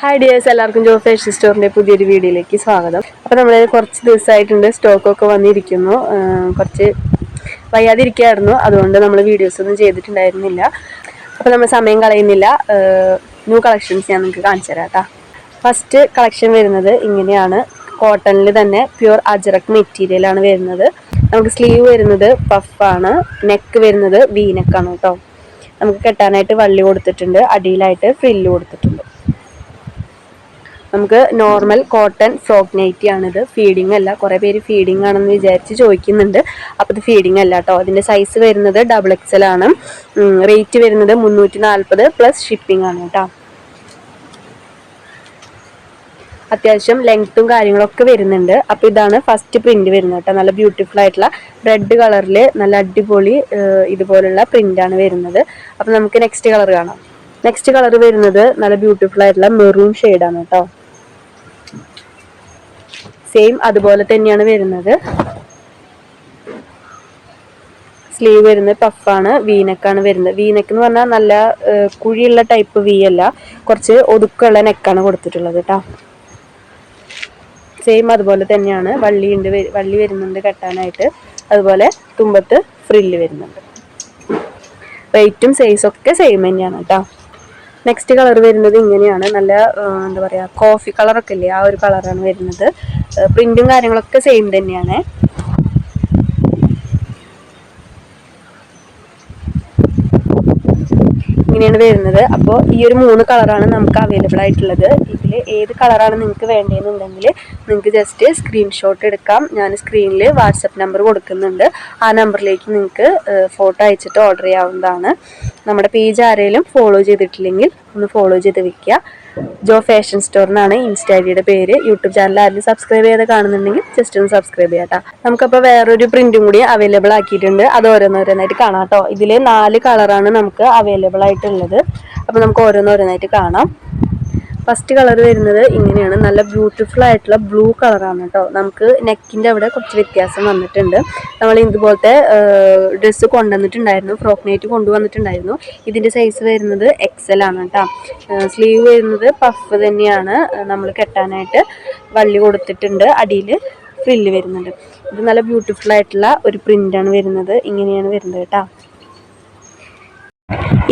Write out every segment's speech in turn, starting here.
Hi dears എല്ലാവർക്കും ജോ fashion സ്റ്റോറിന്റെ പുതിയൊരു വീഡിയോയിലേക്ക് സ്വാഗതം. അപ്പോൾ നമ്മൾ കുറച്ച് ദിവസമായിട്ടുണ്ട് സ്റ്റോക്കൊക്കെ വന്നിരിക്കുന്നു. കുറച്ച് വയ്യാതിരിക്കുകയായിരുന്നു. അതുകൊണ്ട് നമ്മൾ വീഡിയോസ് ഒന്നും ചെയ്തിട്ടുണ്ടായിരുന്നില്ല. അപ്പോൾ നമ്മൾ സമയം കളയുന്നില്ല. ന്യൂ കളക്ഷൻസ് ഞാൻ നിങ്ങൾക്ക് കാണിച്ചു തരാം കേട്ടോ ഫസ്റ്റ് കളക്ഷൻ വരുന്നത് ഇങ്ങനെയാണ്. കോട്ടണിൽ തന്നെ പ്യുർ അജറക് മെറ്റീരിയലാണ് വരുന്നത്. നമുക്ക് സ്ലീവ് വരുന്നത് പഫാണ് നെക്ക് വരുന്നത് വീനക്കാണ് കേട്ടോ നമുക്ക് കെട്ടാനായിട്ട് വള്ളി കൊടുത്തിട്ടുണ്ട്. അടിയിലായിട്ട് ഫ്രില്ല് കൊടുത്തിട്ടുണ്ട്. നമുക്ക് നോർമൽ കോട്ടൺ ഫ്രോക്ക് നൈറ്റി ആണിത്. ഫീഡിങ് അല്ല. കുറേ പേര് ഫീഡിങ് ആണെന്ന് വിചാരിച്ച് ചോദിക്കുന്നുണ്ട്. അപ്പോൾ ഇത് ഫീഡിങ് അല്ല കേട്ടോ അതിന്റെ സൈസ് വരുന്നത് ഡബിൾ എക്സൽ ആണ്. റേറ്റ് വരുന്നത് മുന്നൂറ്റി നാൽപ്പത് പ്ലസ് ഷിപ്പിംഗ് ആണ് കേട്ടോ അത്യാവശ്യം ലെങ്ത്തും കാര്യങ്ങളൊക്കെ വരുന്നുണ്ട്. അപ്പോൾ ഇതാണ് ഫസ്റ്റ് പ്രിന്റ് വരുന്നത് കേട്ടോ നല്ല ബ്യൂട്ടിഫുൾ ആയിട്ടുള്ള റെഡ് കളറിൽ നല്ല അടിപൊളി ഇതുപോലുള്ള പ്രിന്റ് ആണ് വരുന്നത്. അപ്പോൾ നമുക്ക് നെക്സ്റ്റ് കളർ കാണാം. നെക്സ്റ്റ് കളർ വരുന്നത് നല്ല ബ്യൂട്ടിഫുൾ ആയിട്ടുള്ള മെറൂൺ ആണ് കേട്ടോ സെയിം അതുപോലെ തന്നെയാണ് വരുന്നത്. സ്ലീവ് വരുന്നത് പഫാണ് വീനക്കാണ് വരുന്നത്. വീനക്ക് എന്ന് പറഞ്ഞാൽ നല്ല കുഴിയുള്ള ടൈപ്പ് വി അല്ല കുറച്ച് ഒതുക്കുള്ള നെക്കാണ് കൊടുത്തിട്ടുള്ളത് കേട്ടോ സെയിം അതുപോലെ തന്നെയാണ് വള്ളി ഉണ്ട് വള്ളി വരുന്നുണ്ട് കെട്ടാനായിട്ട്. അതുപോലെ തുമ്പത്ത് ഫ്രില്ല് വരുന്നുണ്ട്. റേറ്റും സൈസും ഒക്കെ സെയിം തന്നെയാണ് കേട്ടോ നെക്സ്റ്റ് കളർ വരുന്നത് ഇങ്ങനെയാണ്. നല്ല എന്താ പറയുക കോഫി കളറൊക്കെ ഇല്ലേ? ആ ഒരു കളറാണ് വരുന്നത്. പ്രിന്റും കാര്യങ്ങളൊക്കെ സെയിം തന്നെയാണ്. ഇങ്ങനെയാണ് വരുന്നത്. അപ്പോൾ ഈ ഒരു മൂന്ന് കളറാണ് നമുക്ക് അവൈലബിൾ ആയിട്ടുള്ളത്. ഇതിൽ ഏത് കളറാണ് നിങ്ങൾക്ക് വേണ്ടതെന്നുണ്ടെങ്കിൽ നിങ്ങൾക്ക് ജസ്റ്റ് സ്ക്രീൻഷോട്ട് എടുക്കാം. ഞാൻ സ്ക്രീനിൽ വാട്സപ്പ് നമ്പർ കൊടുക്കുന്നുണ്ട്. ആ നമ്പറിലേക്ക് നിങ്ങൾക്ക് ഫോട്ടോ അയച്ചിട്ട് ഓർഡർ ചെയ്യാവുന്നതാണ്. നമ്മുടെ പേജ് ആരെങ്കിലും ഫോളോ ചെയ്തിട്ടില്ലെങ്കിൽ ഒന്ന് ഫോളോ ചെയ്ത് വെക്കുക. ജോ ഫാഷൻ സ്റ്റോർ എന്നാണ് ഇൻസ്റ്റാഗ്രിയുടെ പേര്. യൂട്യൂബ് ചാനൽ ആരെങ്കിലും സബ്സ്ക്രൈബ് ചെയ്ത് കാണുന്നുണ്ടെങ്കിൽ ജസ്റ്റ് ഒന്ന് സബ്സ്ക്രൈബ് ചെയ്യാം നമുക്കപ്പോൾ വേറൊരു പ്രിന്റും കൂടി അവൈലബിൾ ആക്കിയിട്ടുണ്ട്. അത് ഓരോന്നോരോന്നായിട്ട് കാണാം കേട്ടോ ഇതിൽ നാല് കളറാണ് നമുക്ക് അവൈലബിൾ ആയിട്ടുള്ളത്. അപ്പോൾ നമുക്ക് ഓരോന്നോരോന്നായിട്ട് കാണാം. ഫസ്റ്റ് കളർ വരുന്നത് ഇങ്ങനെയാണ്. നല്ല ബ്യൂട്ടിഫുൾ ആയിട്ടുള്ള ബ്ലൂ കളറാണ് കേട്ടോ നമുക്ക് നെക്കിന്റെ അവിടെ കുറച്ച് വ്യത്യാസം വന്നിട്ടുണ്ട്. നമ്മൾ ഇതുപോലത്തെ ഡ്രസ്സ് കൊണ്ടുവന്നിട്ടുണ്ടായിരുന്നു. ഫ്രോക്ക് നൈറ്റ് കൊണ്ടുവന്നിട്ടുണ്ടായിരുന്നു. ഇതിന്റെ സൈസ് വരുന്നത് എക്സൽ ആണ് കേട്ടോ സ്ലീവ് വരുന്നത് പഫ് തന്നെയാണ്. നമ്മൾ കെട്ടാനായിട്ട് വള്ളി കൊടുത്തിട്ടുണ്ട്. അടിയിൽ ഫ്രില്ല് വരുന്നുണ്ട്. ഇത് നല്ല ബ്യൂട്ടിഫുൾ ആയിട്ടുള്ള ഒരു പ്രിന്റാണ് വരുന്നത്. ഇങ്ങനെയാണ് വരുന്നത് കേട്ടോ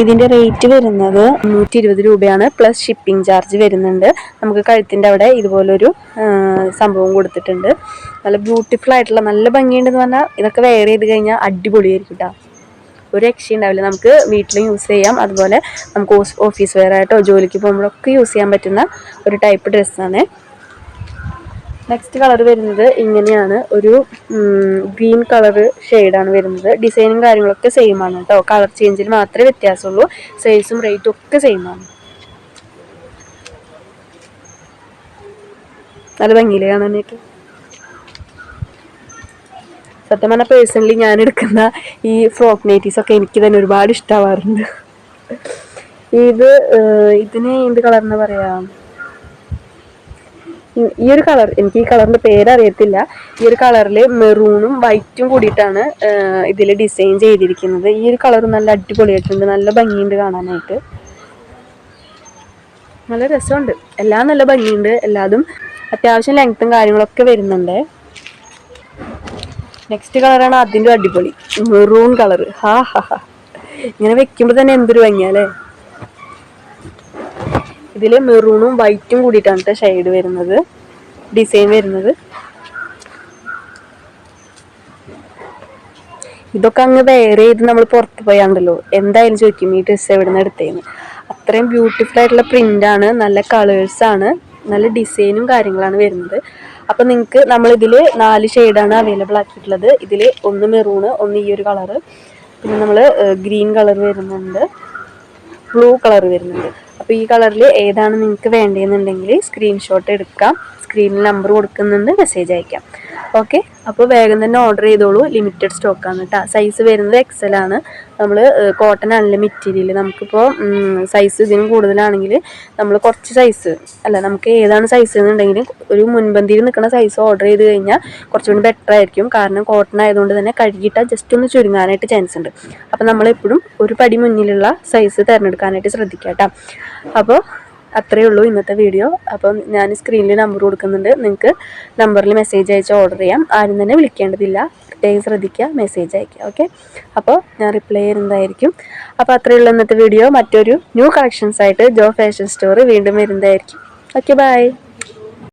ഇതിന്റെ റേറ്റ് വരുന്നത് നൂറ്റി ഇരുപത് രൂപയാണ് പ്ലസ് ഷിപ്പിംഗ് ചാർജ് വരുന്നുണ്ട്. നമുക്ക് കഴുത്തിന്റെ അവിടെ ഇതുപോലൊരു സംഭവം കൊടുത്തിട്ടുണ്ട്. നല്ല ബ്യൂട്ടിഫുൾ ആയിട്ടുള്ള നല്ല ഭംഗിയുണ്ടെന്ന് പറഞ്ഞാൽ ഇതൊക്കെ വെയർ ചെയ്ത് കഴിഞ്ഞാൽ അടിപൊളിയായിരിക്കും കേട്ടോ ഒരു രക്ഷ ഉണ്ടാവില്ല. നമുക്ക് വീട്ടിലും യൂസ് ചെയ്യാം. അതുപോലെ നമുക്ക് ഓഫീസ് വെയർ ആയിട്ടോ ജോലിക്ക് പോകുമ്പോഴൊക്കെ യൂസ് ചെയ്യാൻ പറ്റുന്ന ഒരു ടൈപ്പ് ഡ്രസ്സാണ് നെക്സ്റ്റ് കളർ വരുന്നത് ഇങ്ങനെയാണ്. ഒരു ഗ്രീൻ കളർ ഷെയ്ഡാണ് വരുന്നത്. ഡിസൈനും കാര്യങ്ങളൊക്കെ സെയിം ആണ് കേട്ടോ കളർ ചേഞ്ചിൽ മാത്രമേ വ്യത്യാസമുള്ളൂ. സൈസും റേറ്റും ഒക്കെ സെയിം ആണ്. നല്ല ഭംഗിയില്ലേ കാണാനായിട്ട്? സത്യം പറഞ്ഞാൽ പേഴ്സണലി ഞാൻ എടുക്കുന്ന ഈ ഫ്രോക്ക് നൈറ്റീസ് ഒക്കെ എനിക്ക് തന്നെ ഒരുപാട് ഇഷ്ടമാവാറുണ്ട് ഇത് ഇതിന് എന്ത് എന്ന് പറയാ? ഈ- ഒരു കളർ എനിക്ക് ഈ കളറിന്റെ പേരറിയത്തില്ല ഈ ഒരു കളറിൽ മെറൂണും വൈറ്റും കൂടിയിട്ടാണ് ഇതിൽ ഡിസൈൻ ചെയ്തിരിക്കുന്നത്. ഈ ഒരു കളർ നല്ല അടിപൊളിയായിട്ടുണ്ട്. നല്ല ഭംഗിയുണ്ട് കാണാനായിട്ട്. നല്ല രസമുണ്ട്. എല്ലാം നല്ല ഭംഗിയുണ്ട്. എല്ലാതും അത്യാവശ്യം ലെങ്ത്തും കാര്യങ്ങളൊക്കെ വരുന്നുണ്ട്. നെക്സ്റ്റ് കളറാണ് അതിന്റെ അടിപൊളി. മെറൂൺ കളർ ഹാ ഹാ ഹാ. ഇങ്ങനെ വെക്കുമ്പോൾ തന്നെ എന്തൊരു ഭംഗിയാ ഭംഗിയാലേ ഇതിൽ മെറൂണും വൈറ്റും കൂടിയിട്ടാണ് ഷെയ്ഡ് വരുന്നത്. ഡിസൈൻ വരുന്നത്. ഇതൊക്കെ അങ്ങ് വെയർ ചെയ്ത് നമ്മൾ പുറത്ത് പോയാണ്ടല്ലോ. എന്തായാലും ചോദിക്കും ഈ ഡ്രസ്സ് എവിടെ നിന്ന് എടുത്തേന്ന്? അത്രയും ബ്യൂട്ടിഫുൾ ആയിട്ടുള്ള പ്രിന്റ് ആണ് നല്ല കളേഴ്സ് ആണ് നല്ല ഡിസൈനും കാര്യങ്ങളാണ് വരുന്നത്. അപ്പൊ നിങ്ങൾക്ക് നമ്മൾ ഇതിൽ നാല് ഷെയ്ഡാണ് അവൈലബിൾ ആക്കിയിട്ടുള്ളത്. ഇതിൽ ഒന്ന് മെറൂണ് ഒന്ന് ഈ ഒരു കളറ് പിന്നെ നമ്മൾ ഗ്രീൻ കളർ വരുന്നുണ്ട്. ബ്ലൂ കളർ വരുന്നുണ്ട്. അപ്പോൾ ഈ കളറിൽ ഏതാണ് നിങ്ങൾക്ക് വേണ്ടതെന്നുണ്ടെങ്കിൽ സ്ക്രീൻഷോട്ട് എടുക്കാം. സ്ക്രീനിൽ നമ്പർ കൊടുക്കുന്നുണ്ട് മെസ്സേജ് അയക്കാം. ഓക്കെ അപ്പോൾ വേഗം തന്നെ ഓർഡർ ചെയ്തോളൂ. ലിമിറ്റഡ് സ്റ്റോക്കാണ് കേട്ടോ സൈസ് വരുന്നത് എക്സൽ ആണ്. നമ്മൾ കോട്ടൺ അല്ല മെറ്റീരിയൽ നമുക്കിപ്പോൾ സൈസ് ഇതിന് കൂടുതലാണെങ്കിൽ നമ്മൾ കുറച്ച് സൈസ് അല്ല നമുക്ക് ഏതാണ് സൈസ് എന്നുണ്ടെങ്കിൽ ഒരു മുൻപന്തിയിൽ നിൽക്കുന്ന സൈസ് ഓർഡർ ചെയ്ത് കഴിഞ്ഞാൽ കുറച്ചുകൂടി ബെറ്റർ ആയിരിക്കും. കാരണം കോട്ടൺ ആയതുകൊണ്ട് തന്നെ കഴുകിയിട്ടാൽ ജസ്റ്റ് ഒന്ന് ചുരുങ്ങാനായിട്ട് ചാൻസ് ഉണ്ട്. അപ്പോൾ നമ്മളെപ്പോഴും ഒരു പടി മുന്നിലുള്ള സൈസ് തിരഞ്ഞെടുക്കാനായിട്ട് ശ്രദ്ധിക്കാം കേട്ടോ അപ്പോൾ അത്രയേ ഉള്ളൂ ഇന്നത്തെ വീഡിയോ. അപ്പം ഞാൻ സ്ക്രീനിൽ നമ്പർ കൊടുക്കുന്നുണ്ട്. നിങ്ങൾക്ക് നമ്പറിൽ മെസ്സേജ് അയച്ച് ഓർഡർ ചെയ്യാം. ആരും തന്നെ വിളിക്കേണ്ടതില്ല. പ്രത്യേകം ശ്രദ്ധിക്കുക. മെസ്സേജ് അയക്കുക. ഓക്കെ അപ്പോൾ ഞാൻ റിപ്ലൈ ചെയ്യുന്നതായിരിക്കും അപ്പോൾ അത്രയേ ഉള്ളൂ ഇന്നത്തെ വീഡിയോ മറ്റൊരു ന്യൂ കളക്ഷൻസ് ആയിട്ട് ജോ ഫാഷൻ സ്റ്റോർ വീണ്ടും വരുന്നതായിരിക്കും. Okay bye